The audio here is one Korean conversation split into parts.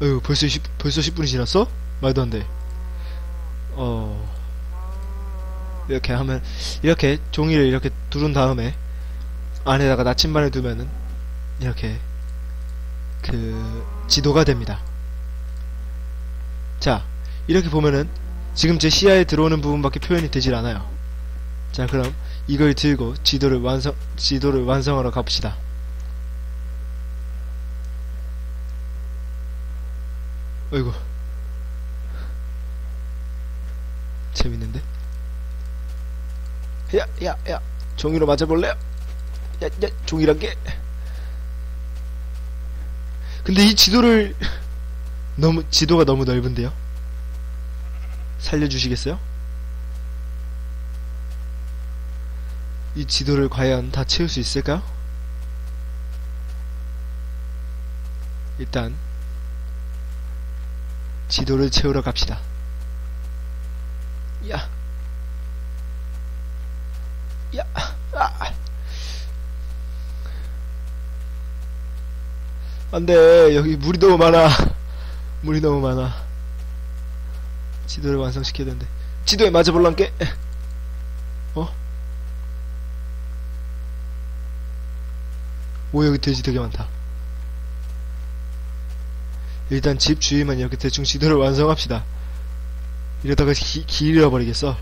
어휴 벌써 10, 벌써 10분이 지났어? 말도 안 돼. 어 이렇게 하면 이렇게 종이를 이렇게 두른 다음에 안에다가 나침반을 두면은 이렇게 그 지도가 됩니다. 자 이렇게 보면은 지금 제 시야에 들어오는 부분밖에 표현이 되질 않아요. 자 그럼 이걸 들고 지도를 완성 지도를 완성하러 가봅시다. 어이구 재밌는데? 야, 야, 야, 종이로 맞아볼래요? 야, 야, 종이란 게. 근데 이 지도를 너무 지도가 너무 넓은데요? 살려주시겠어요? 이 지도를 과연 다 채울 수 있을까요? 일단 지도를 채우러 갑시다. 야, 야, 아. 안 돼. 여기 물이 너무 많아. 물이 너무 많아. 지도를 완성시켜야 되는데. 지도에 맞아볼란게? 어? 오, 여기 돼지 되게 많다. 일단 집 주위만 이렇게 대충 지도를 완성합시다. 이러다가 기, 길 잃어버리겠어.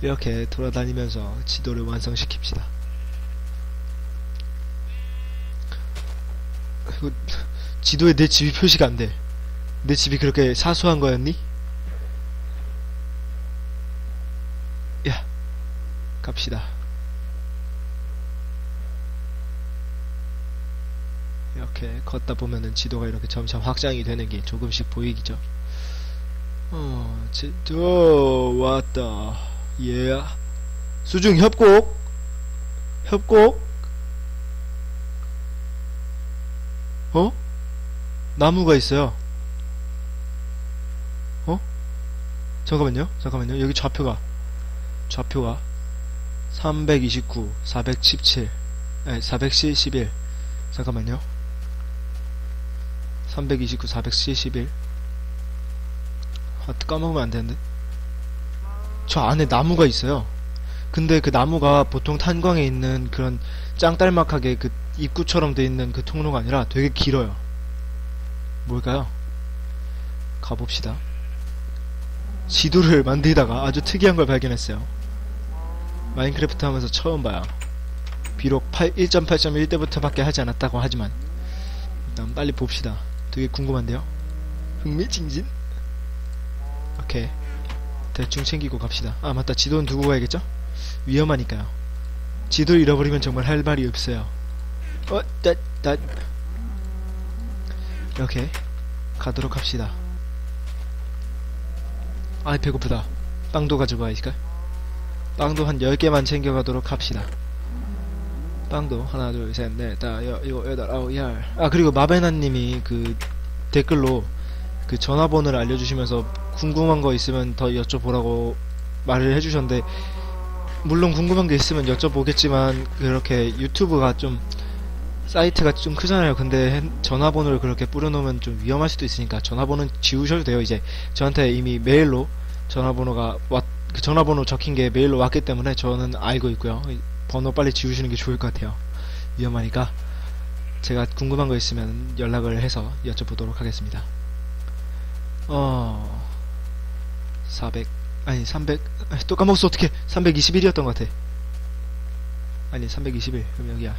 이렇게 돌아다니면서 지도를 완성시킵시다. 이거 지도에 내 집이 표시가 안 돼. 내 집이 그렇게 사소한 거였니? 야, 갑시다. 이렇게 걷다 보면은 지도가 이렇게 점점 확장이 되는 게 조금씩 보이기죠. 어, 지도 왔다. 예. 수중 협곡. 협곡. 어? 나무가 있어요. 어? 잠깐만요. 잠깐만요. 여기 좌표가 좌표가 329, 417, 아니 471. 잠깐만요. 329, 471. 아, 까먹으면 안 되는데. 저 안에 나무가 있어요. 근데 그 나무가 보통 탄광에 있는 그런 짱딸막하게 그 입구처럼 돼 있는 그 통로가 아니라 되게 길어요. 뭘까요? 가봅시다. 지도를 만들다가 아주 특이한 걸 발견했어요. 마인크래프트 하면서 처음 봐요. 비록 1.8.1 때부터 밖에 하지 않았다고 하지만 일단 빨리 봅시다. 되게 궁금한데요? 흥미진진? 오케이. 대충 챙기고 갑시다. 아 맞다 지도는 두고 가야겠죠? 위험하니까요. 지도를 잃어버리면 정말 할 말이 없어요. 어, 따, 따. 이렇게 가도록 합시다. 아 배고프다. 빵도 가지고 가야지까? 빵도 한 10개만 챙겨가도록 합시다. 빵도 하나 둘 셋 넷 다 여, 일곱 여덟 아홉 열 아 그리고 마베나님이 그 댓글로 그 전화번호를 알려주시면서 궁금한 거 있으면 더 여쭤보라고 말을 해주셨는데 물론 궁금한 게 있으면 여쭤보겠지만 그렇게 유튜브가 좀 사이트가 좀 크잖아요. 근데 전화번호를 그렇게 뿌려놓으면 좀 위험할 수도 있으니까 전화번호는 지우셔도 돼요. 이제 저한테 이미 메일로 전화번호가 왔, 그 전화번호 적힌 게 메일로 왔기 때문에 저는 알고 있고요. 번호 빨리 지우시는 게 좋을 것 같아요. 위험하니까 제가 궁금한 거 있으면 연락을 해서 여쭤보도록 하겠습니다. 어... 400 아니 300 아니, 또 까먹었어. 어떻게 321이었던 것 같아. 아니 321 그럼 여기야.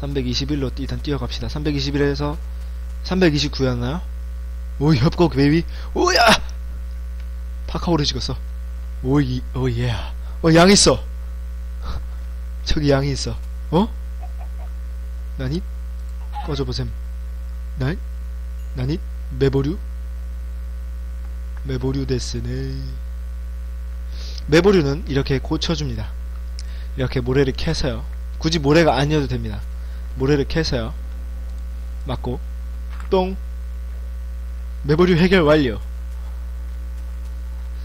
321로 일단 뛰어갑시다. 321에서 329였나요? 오 협곡 베이비. 오야! 파카오를 찍었어. 오이 오예. 어 양 있어 저기 양이 있어. 어? 나니? 꺼져보셈. 나 나니? 메보류? 메보류 데스네 메보류는 이렇게 고쳐줍니다. 이렇게 모래를 캐서요. 굳이 모래가 아니어도 됩니다. 모래를 캐서요. 맞고. 똥. 메보류 해결 완료.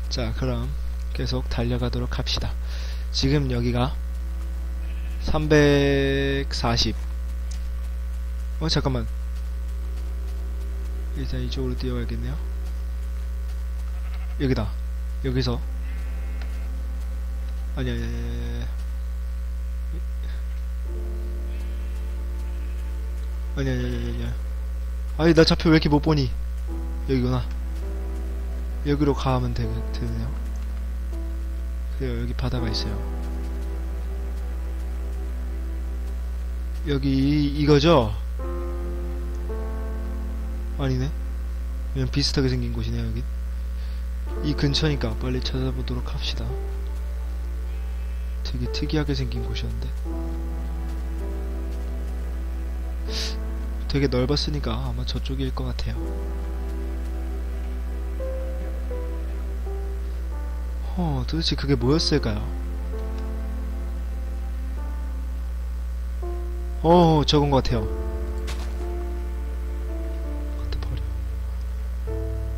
자 그럼 계속 달려가도록 합시다. 지금 여기가 340 어 잠깐만. 일단 이쪽으로 뛰어가야겠네요. 여기다. 여기서. 아니 아니. 아니 아니 아니 아니 아니. 아니 나 좌표 왜 이렇게 못 보니? 여기구나. 여기로 가면 되, 되네요. 그래요 여기 바다가 있어요 여기 이- 이거죠? 아니네. 그냥 비슷하게 생긴 곳이네 여기. 이 근처니까 빨리 찾아보도록 합시다. 되게 특이하게 생긴 곳이었는데. 되게 넓었으니까 아마 저쪽일 것 같아요. 어 도대체 그게 뭐였을까요? 어 저건 것 같아요.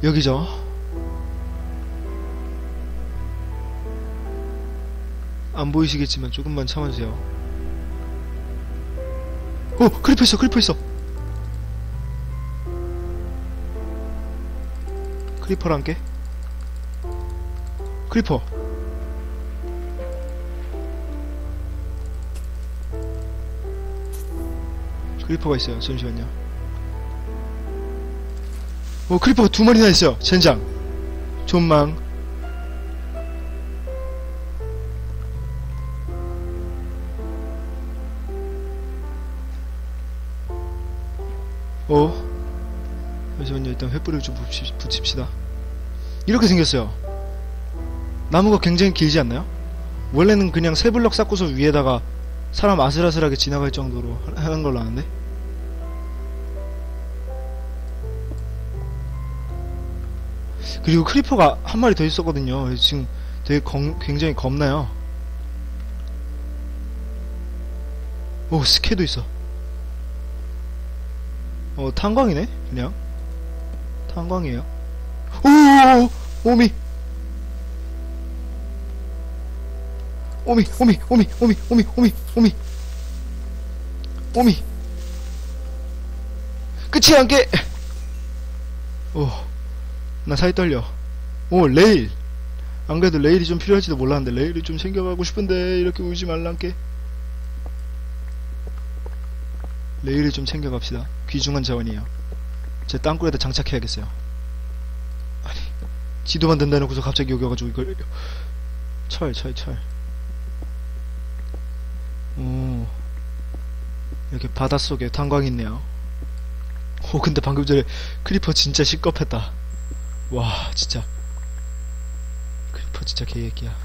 여기죠? 안 보이시겠지만 조금만 참아주세요. 어 크리퍼 있어 크리퍼 있어. 크리퍼랑 게? 크리퍼 크리퍼가 있어요 잠시만요. 어 크리퍼가 두 마리나 있어요 젠장. 존망. 어? 잠시만요 일단 횃불을 좀 붙입시다. 이렇게 생겼어요. 나무가 굉장히 길지 않나요? 원래는 그냥 세 블럭 쌓고서 위에다가 사람 아슬아슬하게 지나갈 정도로 하- 하는 걸로 아는데 그리고 크리퍼가 한 마리 더 있었거든요. 지금 되게 검, 굉장히 겁나요. 오, 스케도 있어. 어, 탄광이네? 그냥. 탄광이에요. 오오오! 오미! 오미, 오미, 오미, 오미, 오미, 오미, 오미! 오미! 끝이 안게! 오. 나 사이 떨려. 오 레일. 안 그래도 레일이 좀 필요할지도 몰랐는데 레일이 좀 챙겨가고 싶은데 이렇게 울지 말란게. 레일을 좀 챙겨갑시다. 귀중한 자원이에요. 제 땅굴에다 장착해야겠어요. 아니 지도만 된다 놓고서 갑자기 여기 와가지고 이걸 철 철, 철. 오. 이렇게 바닷속에 탄광이 있네요. 오 근데 방금 전에 크리퍼 진짜 시겁했다 와 진짜. 크리퍼 진짜 개얘기야.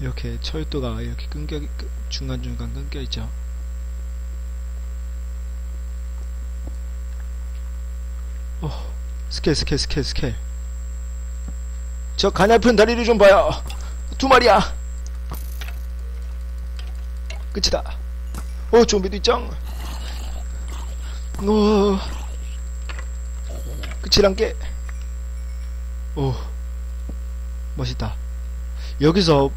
이렇게 철도가 이렇게 끊겨 끄- 중간중간 끊겨있죠. 어 스케일 스케일 스케일 스케일. 저 가냘픈 다리를 좀 봐요. 두 마리야. 끝이다. 어 좀비도 있짱 어 끝이란 게 오, 멋있다. 여기서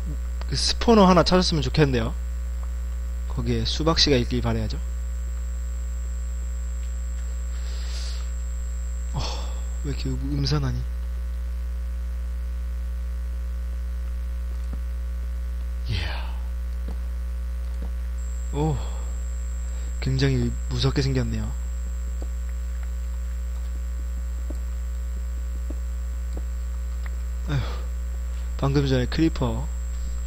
그 스포너 하나 찾았으면 좋겠는데요. 거기에 수박씨가 있길 바라야죠. 어, 왜 이렇게 음- 음산하니? 이야. 오, 굉장히 무섭게 생겼네요. 방금 전에 크리퍼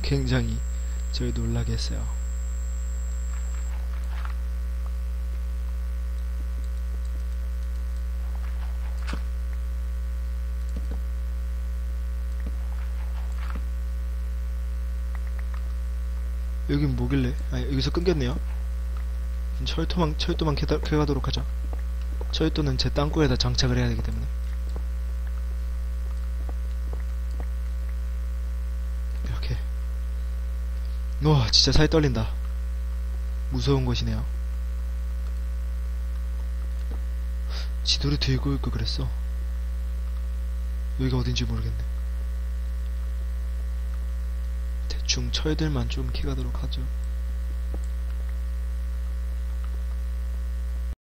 굉장히 저를 놀라게 했어요. 여긴 뭐길래? 아 여기서 끊겼네요. 철도만 철도만 캐가도록 하죠. 철도는 제 땅굴에다 장착을 해야 되기 때문에. 이렇게. 와 진짜 살이 떨린다. 무서운 곳이네요. 지도를 들고 올 걸 그랬어. 여기가 어딘지 모르겠네. 대충 철들만 좀 캐가도록 하죠.